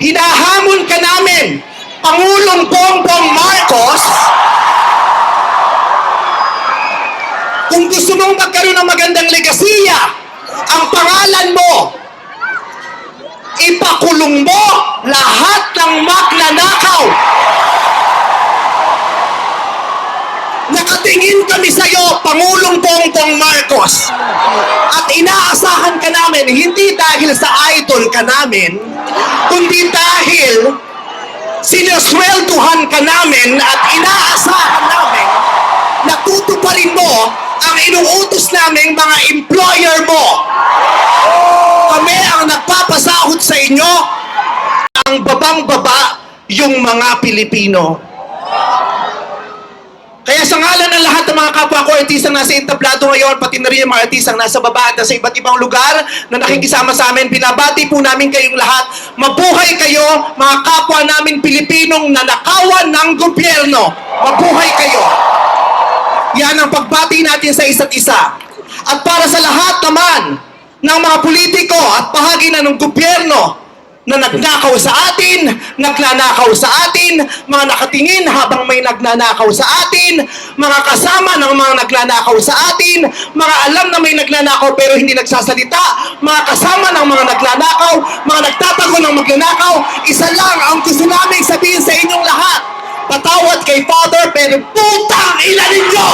hinahamon ka namin, Pangulong Bongbong Marcos, kung gusto mong magkaroon ng magandang legasiya, ang pangalan mo, ipakulong mo lahat ng magnanakaw. Nakatingin kami sa iyo, Pangulong Bongbong Marcos. At inaasahan ka namin, hindi dahil sa idol ka namin, kundi dahil sinuswelduhan ka namin at inaasahan namin na tutuparin mo ang inuutos naming mga employer mo. Kami ang nagpapasahod sa inyo, ang babang-baba yung mga Pilipino. Kaya sa ngalan ng lahat ng mga kapwa ko, artisang nasa entablado ngayon, pati na rin yung mga artisang nasa baba at nasa iba't ibang lugar na nakikisama sa amin, binabati po namin kayong lahat. Mabuhay kayo, mga kapwa namin Pilipinong nanakawan ng gobyerno. Mabuhay kayo. Yan ang pagbati natin sa isa't isa. At para sa lahat naman ng mga politiko at bahagi na ng gobyerno na nagnakaw sa atin, naglanakaw sa atin, mga nakatingin habang may nagnanakaw sa atin, mga kasama ng mga nagnanakaw sa atin, mga alam na may nagnanakaw pero hindi nagsasalita, mga kasama ng mga nagnanakaw, mga nagtatago ng magnanakaw, isa lang ang gusto namin sabihin sa inyong lahat. Patawad kay Father pero putang ina ninyo!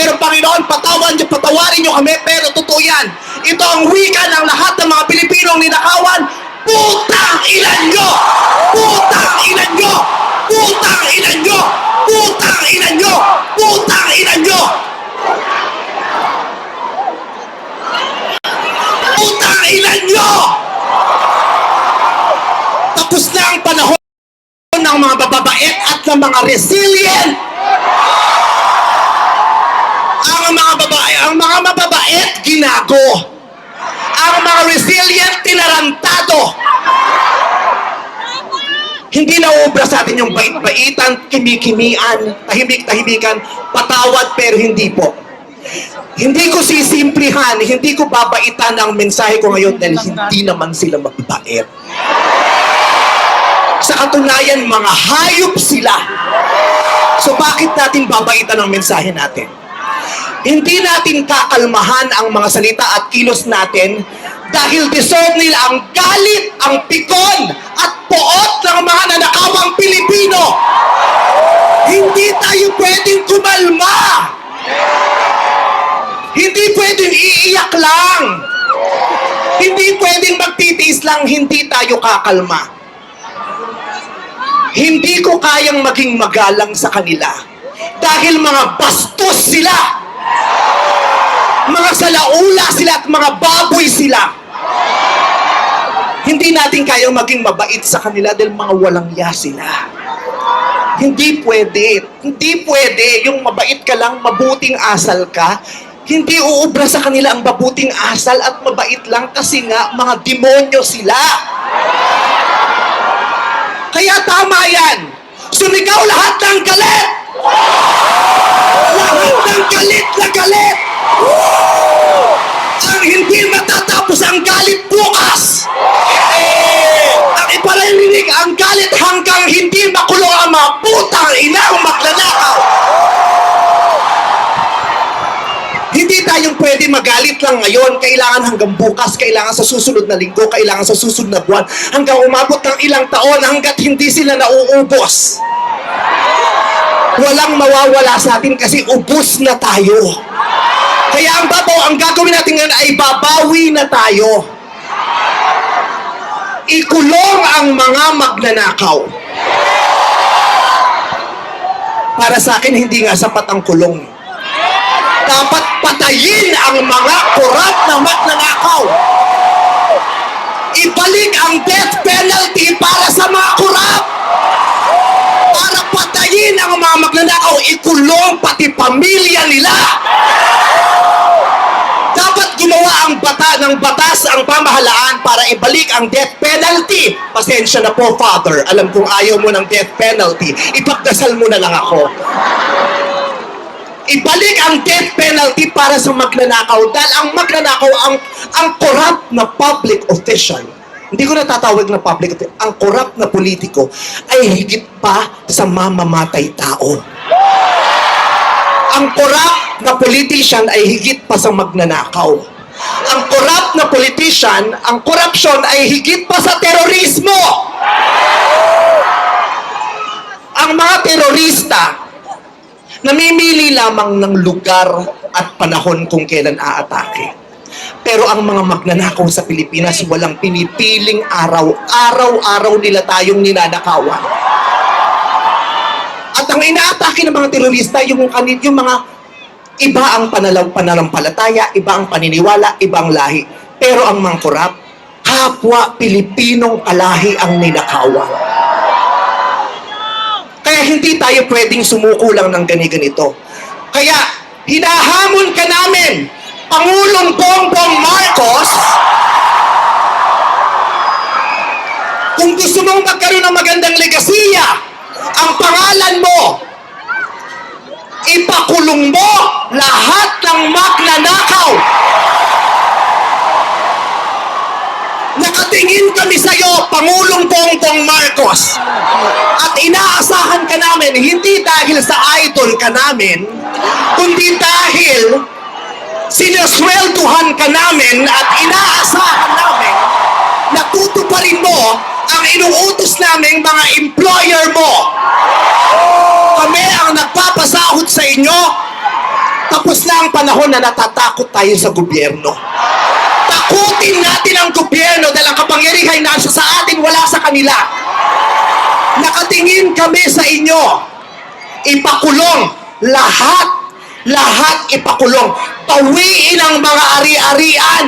Pero Panginoon, patawan niyo, patawarin niyo kami, pero totoo yan. Ito ang wika ng lahat ng mga Pilipinong ninakawan, putang ilan nyo! Putang ilan nyo! Putang ilan nyo! Putang ilan nyo! Putang ilan nyo! Putang ilan nyo! Tapos na ang panahon ng mga bababait at ng mga resilient ang mga babae, ang mga mababait, ginago. Ang mga resilient, tinarantado. Hindi na ubra sa atin yung bait-baitan, kimikimian, tahimik-tahimikan, patawad pero hindi po. Hindi ko sisimplihan, hindi ko babaitan ang mensahe ko ngayon dahil hindi naman sila mababait. Sa katunayan, mga hayop sila. So bakit natin babaitan ang mensahe natin? Hindi natin kakalmahan ang mga salita at kilos natin dahil deserve nila ang galit, ang pikon, at poot ng mga nanakawang Pilipino. Hindi tayo pwedeng kumalma. Hindi pwedeng iiyak lang. Hindi pwedeng magtitiis lang, hindi tayo kakalma. Hindi ko kayang maging magalang sa kanila dahil mga bastos sila. Mga salaula sila at mga baboy sila. Hindi natin kayang maging mabait sa kanila dahil mga walang ya sila. Hindi pwede. Hindi pwede. Yung mabait ka lang, mabuting asal ka, hindi uubra sa kanila ang mabuting asal at mabait lang kasi nga mga demonyo sila. Kaya tama yan. Sumigaw lahat ng galit! Lahat ng galit na galit! Matatapos ang galit bukas! Ang iparalinig ang galit hanggang hindi makulong ang mga putang inang magnanakaw! Hindi tayong pwede magalit lang ngayon. Kailangan hanggang bukas, kailangan sa susunod na linggo, kailangan sa susunod na buwan, hanggang umabot ng ilang taon hanggat hindi sila nauubos. Walang mawawala sa atin kasi ubus na tayo. Kaya ang babaw, ang gagawin natin ngayon ay babawi na tayo. Ikulong ang mga magnanakaw. Para sa akin, hindi nga sapat ang kulong. Dapat patayin ang mga korap na magnanakaw. Ibalik ang death penalty para sa mga. Para patayin ang mga magnanakaw, ikulong pati pamilya nila. Bata ng batas ang pamahalaan para ibalik ang death penalty. Pasensya na po, Father. Alam kong ayaw mo ng death penalty. Ipagdasal mo na lang ako. ibalik ang death penalty para sa magnanakaw dahil ang magnanakaw ang ang corrupt na public official hindi ko natatawag na public official ang corrupt na politiko ay higit pa sa mamamatay tao ang corrupt na politician ay higit pa sa magnanakaw ang corrupt na politician ang corruption ay higit pa sa terorismo ang mga terorista namimili lamang ng lugar at panahon kung kailan aatake. Pero ang mga magnanakaw sa Pilipinas, walang pinipiling araw. Araw-araw nila tayong ninanakawan. At ang inaatake ng mga terorista, yung, yung mga iba ang panalaw, pananampalataya, iba ang paniniwala, ibang lahi. Pero ang mga korap, kapwa Pilipinong kalahi ang ninakawan. Kaya hindi tayo pwedeng sumuko lang ng gani-ganito. Kaya hinahamon ka namin, Pangulong Bongbong Marcos, kung gusto mong magkaroon ng magandang legasiya, ang pangalan mo, ipakulong mo lahat ng magnanakaw. Nakatingin kami sa iyo, Pangulong Bongbong Marcos. At inaasahan ka namin, hindi dahil sa idol ka namin, kundi dahil sinaswelduhan ka namin at inaasahan namin na tutuparin mo ang inuutos naming mga inyo, tapos na ang panahon na natatakot tayo sa gobyerno. Takutin natin ang gobyerno dahil ang kapangyarihan nasa sa atin, wala sa kanila. Nakatingin kami sa inyo. Ipakulong lahat. Lahat ipakulong. Bawiin ang mga ari-arian.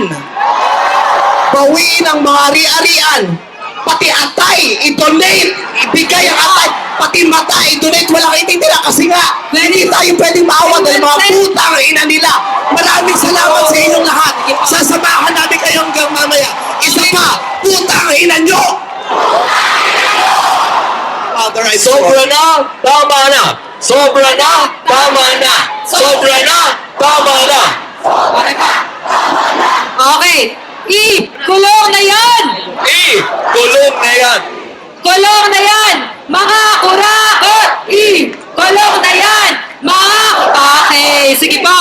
Bawiin ang mga ari-arian. Pati atay, i-donate. Ibigay ang atay. Pati mata, i-donate. Walang ititira kasi nga, hindi tayo pwedeng maawa dahil mga putang ina nila. Maraming salamat sa inyong lahat. Sasamahan namin kayo hanggang mamaya. Isa pa, putang ina nyo! Father, I Sobra na, tama na. Sobra na, tama na. Sobra na, tama na. Okay. I, kulong na yan! Eh, kulong na yan. Kulong na yan! Mga kurakot! I, kulong na yan! Mga... Okay, sige po.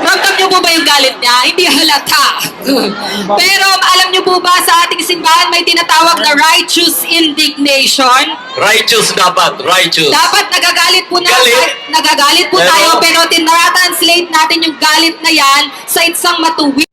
Ramdam niyo po ba yung galit niya? Hindi halata. Pero alam niyo po ba sa ating simbahan may tinatawag na righteous indignation? Righteous dapat, righteous. Dapat nagagalit po na Galit. nagagalit po Pero- tayo pero tinatranslate natin yung galit na yan sa isang matuwid